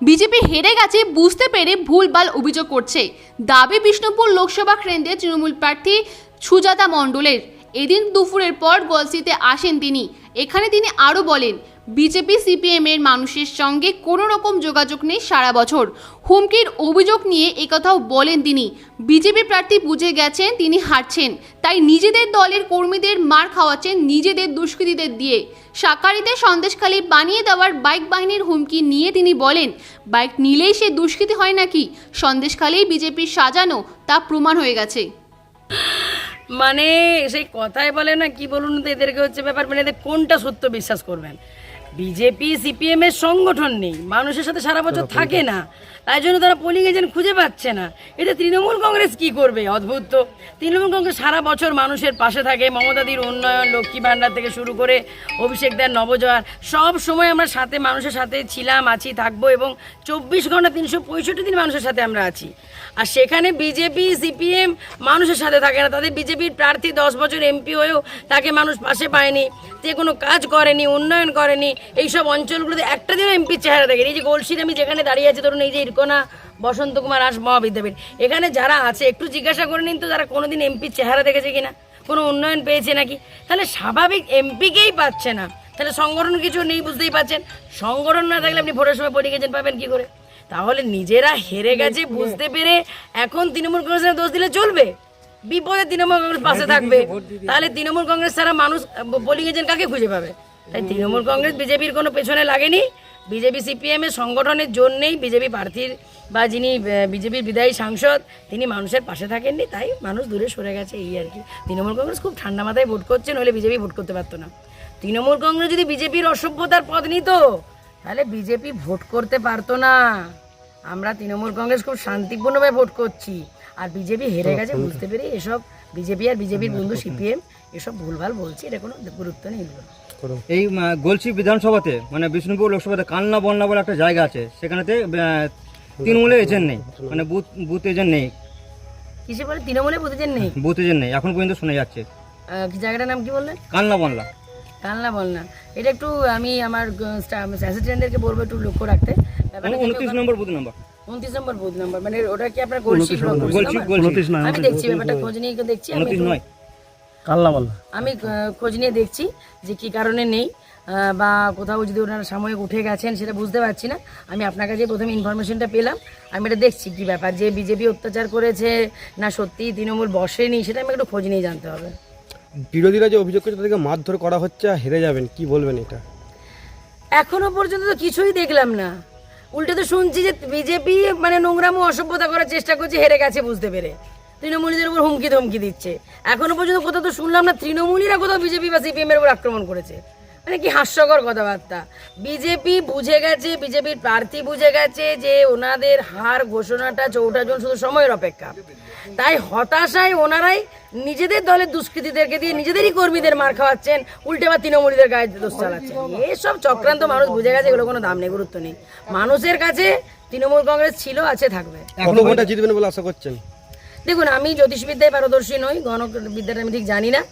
BJP হেরে গেছে, বুঝতে পেরে ভুলভাল অভিযোগ করছে। দাবি বিষ্ণুপুর লোকসভা কেন্দ্রে তৃণমূল প্রার্থী সুজাতা মণ্ডলের। এদিন দুপুরের পর গলসিতে আসেন তিনি। এখানে তিনি আরও বলেন বিজেপি, সিপিএম এর মানুষের সঙ্গে কোনো রকম যোগাযোগ নেই সারা বছর। হুমকির অভিযোগ নিয়ে একথাও বলেন তিনি। বিজেপি প্রার্থী বুঝে গেছেন তিনি হারছেন। তাই নিজেদের দলের কর্মীদের মার খাওয়াচ্ছেন নিজেদের দুষ্কৃতীদের দিয়ে। সাকারিতে সন্দেশখালী বানিয়ে দেওয়ার বাইক বাহিনীর হুমকি নিয়ে তিনি বলেন, বাইক নিলেই সে দুষ্কৃতী হয় নাকি? সন্দেশখালী বিজেপির সাজানো তা প্রমাণ হয়ে গেছে। মানে সেই কথাই বলে না, কি বলুন তো, এদেরকে হচ্ছে ব্যাপার মানে এদের কোনটা সত্য বিশ্বাস করবেন? বিজেপি সিপিএম এর সংগঠন নেই। মানুষের সাথে সারা বছর থাকে না। তাই জন্য তারা পোলিং এজেন্ট খুঁজে পাচ্ছে না। এতে তৃণমূল কংগ্রেস কি করবে? অদ্ভুত তো। তৃণমূল কংগ্রেস সারা বছর মানুষের পাশে থাকে। মমতাদির উন্নয়ন লক্ষ্মী ভাণ্ডার থেকে শুরু করে অভিষেক দেন নবজোয়ার। সব সময় আমরা সাথে মানুষের সাথে ছিলাম আছি থাকব এবং চব্বিশ ঘণ্টা তিনশো পঁয়ষট্টি দিন মানুষের সাথে আমরা আছি। আর সেখানে বিজেপি সিপিএম মানুষের সাথে থাকে না। তাদের বিজেপির প্রার্থী দশ বছর এমপি হয়েও তাকে মানুষ পাশে পায়নি। যে কোনো কাজ করেনি উন্নয়ন করেনি এইসব অঞ্চলগুলোতে একটা দিনও এমপির চেহারা দেখেনি। এই যে গোলসির আমি যেখানে দাঁড়িয়ে আছি ধরুন এই যে ইরকোনা বসন্ত কুমার আস মহাবিদ্যাপীঠ। এখানে যারা আছে একটু জিজ্ঞাসা করে নিন তো যারা কোনোদিন এমপির চেহারা দেখেছে কিনা কোনো উন্নয়ন পেয়েছে নাকি? তাহলে স্বাভাবিক এমপিকেই পাচ্ছে না। তাহলে সংগঠন কিছু নেই বুঝতেই পারছেন? সংগঠন না থাকলে আপনি ভোটের সময় পড়ে গেছেন পাবেন কি করে? তাহলে নিজেরা হেরে গেছে বুঝতে পেরে এখন তৃণমূল কংগ্রেসের দোষ দিলে চলবে? বিপদে তৃণমূল কংগ্রেস পাশে থাকবে। তাহলে তৃণমূল কংগ্রেস ছাড়া মানুষ পোলিং এজেন্ট কাকে খুঁজে পাবে? তাই তৃণমূল কংগ্রেস, বিজেপির কোনো পেছনে লাগেনি। বিজেপি সিপিএম এর সংগঠনের জন্যেই বিজেপি প্রার্থীর বা যিনি বিজেপির বিদায়ী সাংসদ, তিনি মানুষের পাশে থাকেননি, তাই মানুষ দূরে সরে গেছে, এই আর কি। তৃণমূল কংগ্রেস খুব ঠান্ডা মাথায় ভোট করছে, নইলে বিজেপি ভোট করতে পারতো না। তৃণমূল কংগ্রেস যদি বিজেপির অসভ্যতার পদ নিত, তাহলে বিজেপি ভোট করতে পারতো না। আমরা তৃণমূল কংগ্রেস খুব শান্তিপূর্ণভাবে ভোট করছি। আর বিজেপি হেরে গেছে বুঝতে পেরে এসব বিজেপি আর বিজেপির বন্ধু সিপিএম এসব ভুলভাল বলছে এটা কোনো গুরুত্ব নেই এই আহ, বিধানসভাতে মানে বিষ্ণুপুর লোকসভাতে কান্না বন্যা বলে একটা জায়গা আছে সেখানেতে আহ, তৃণমূলের এজেন্ট নেই মানে বুথ বুথ এজেন্ট নেই। কিসে বলে? তৃণমূলে বুঝেছেন নেই? বুথ এজেন্ট নেই এখন পর্যন্ত শোনা যাচ্ছে। কি জায়গাটার নাম কি বললেন কান্না বনলা কালনা বল এটা একটু আমি আমার অ্যাসিস্ট্যান্টদেরকে বলব একটু লক্ষ্য রাখতে। উনত্রিশ নম্বর বুথ নাম্বার উনত্রিশ নম্বর বুথ নম্বর মানে ওটা কি আপনার ব্লক আমি দেখছি ব্যাপারটা খোঁজ নিয়ে দেখছি আমি আমি খোঁজ নিয়ে দেখছি যে কি কারণে নেই বা কোথাও যদি ওনারা সাময়িক উঠে গেছেন সেটা বুঝতে পারছি না। আমি আপনার কাছে প্রথমে ইনফরমেশনটা পেলাম আমি এটা দেখছি কি ব্যাপার যে বিজেপি অত্যাচার করেছে না সত্যি তৃণমূল বসেনি সেটা আমি একটু খোঁজ নিয়ে জানতে হবে। বিরোধীরা যে অভিযোগ করছে তাদেরকে মারধর করা হচ্ছে হেরে যাবেন কি বলবেন এটা? এখনও পর্যন্ত তো কিছুই দেখলাম না। উল্টে তো শুনছি যে বিজেপি মানে নোংরামো অসভ্যতা করার চেষ্টা করছে, হেরে গেছে বুঝতে পেরে। তৃণমূলীদের উপর হুমকি ধমকি দিচ্ছে। এখনও পর্যন্ত কোথাও তো শুনলাম না, তৃণমূলীরা কোথাও বিজেপি বা সিপিএম এর উপর আক্রমণ করেছে। মানে কি হাস্যকর কথাবার্তা। বিজেপি বুঝে গেছে বিজেপির প্রার্থী বুঝে গেছে যে ওনাদের হার ঘোষণাটা চৌঠা জন শুধু সময়ের অপেক্ষা। তাই হতাশায় ওনারাই নিজেদের দলের দুষ্কৃতীদেরকে দিয়ে নিজেদেরই কর্মীদের মার খাওয়াচ্ছেন উল্টে বা তৃণমূলীদের গায়ে দোষ চালাচ্ছেন। এসব চক্রান্ত মানুষ বুঝে গেছে এগুলো কোনো দাম নেই গুরুত্ব নেই। মানুষের কাছে তৃণমূল কংগ্রেস ছিল আছে থাকবে। জিতবেন বলে আশা করছেন? দেখুন আমি জ্যোতিষবিদ্যায় পারদর্শী নই গণবিদ্যাটা আমি ঠিক জানি না।